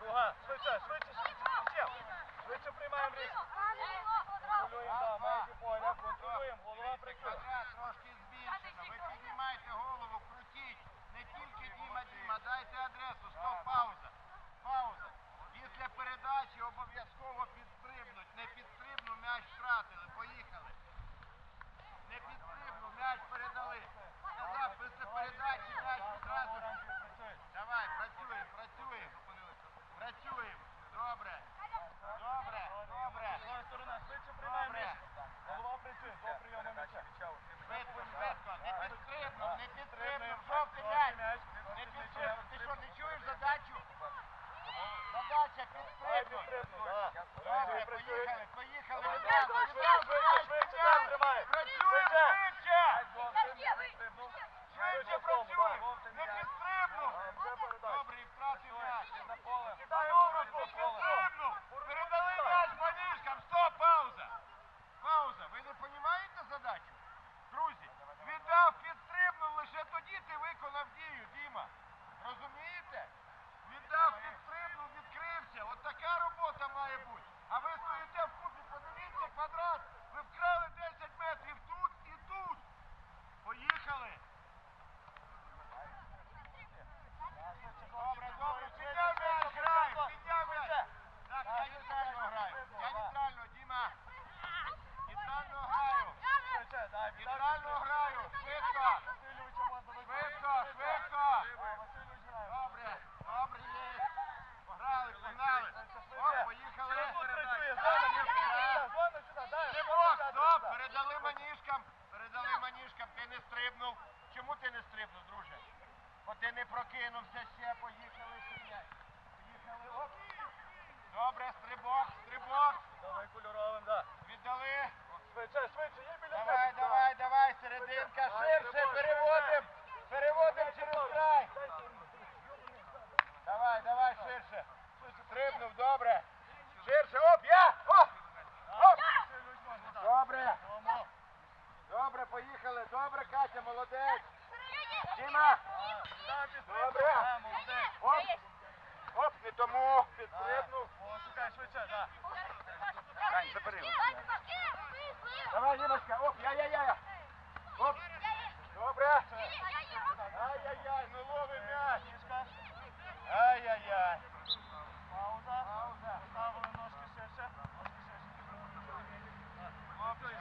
Друга, швидше, швидше, швидше. Швидше приймаємо різку. Контролюємо, да, майже поля, контролюємо, голова прикрита. Трошки збільшена, викидаємо. Поїхали, поїхали. Давай, Ліночка, оп, я-я-я. Оп. Ай-яй-яй, ну лови м'яч. Ай-яй-яй. Пауза. Пауза. Ставили ножки ширше. Ножки ширше. Хлопці.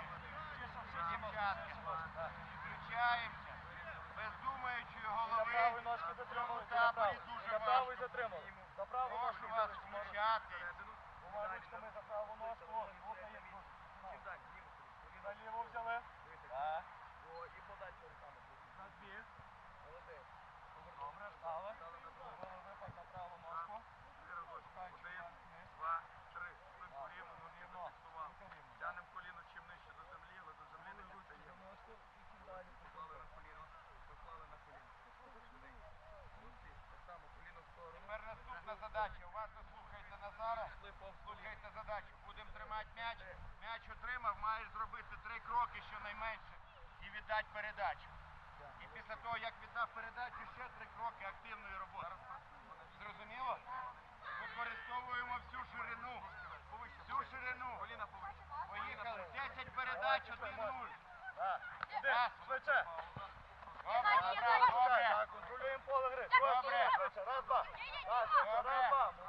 Включаємося. Без за праву Прошу вас включати. Двома ручками за праву ножку. Рука є. Наліво взяли. Так. Віддати м'яч, м'яч отримав, маєш зробити три кроки щонайменше і віддати передачу. І після того, як віддав передачу, ще три кроки активної роботи. Зрозуміло? Використовуємо всю ширину. Всю ширину. Поїхали. 10 передач, 1-0. Добре, добре. Контролюємо поле гри. Добре. Раз, два. Раз.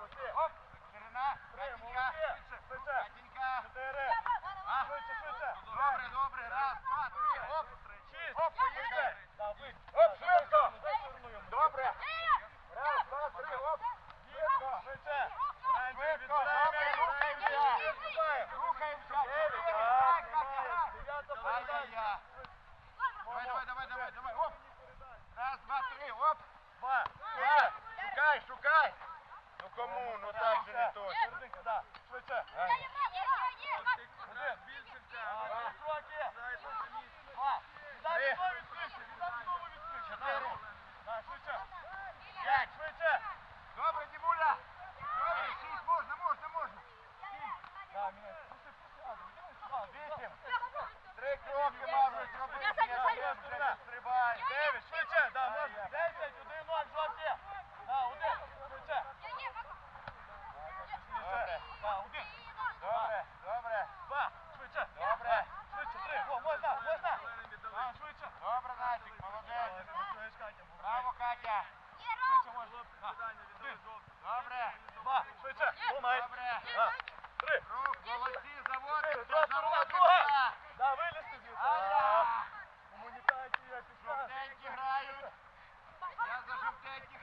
Добре. Два. Швидше. Думай. Добре. Два. Три. Рух, молодці, заводимо. Два. Да, вилізти звідси. Аля. Гуманітарці, пішла. Жовтенькі грають. Я за жовтеньких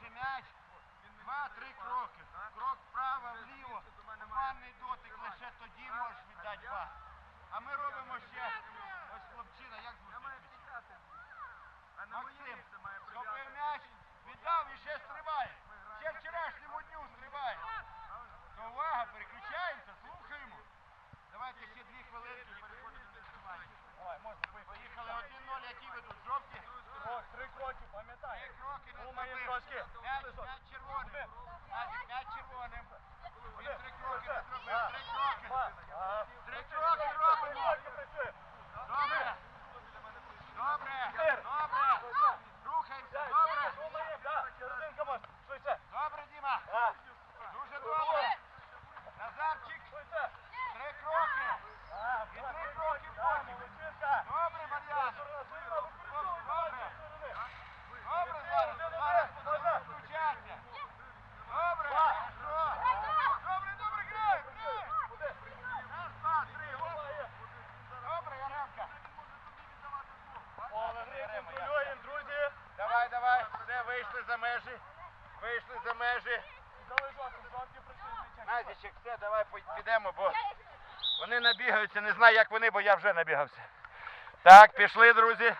Перший м'яч. Два-три кроки. Крок вправо, вліво. Командний дотик лише тоді можеш віддати пас. А ми робимо ще. Ось хлопчина, як звучить. вийшли за межі. Вийшли за межі. Назічик, все, давай підемо, бо вони набігаються. Не знаю, як вони, бо я вже набігався. Так, пішли, друзі.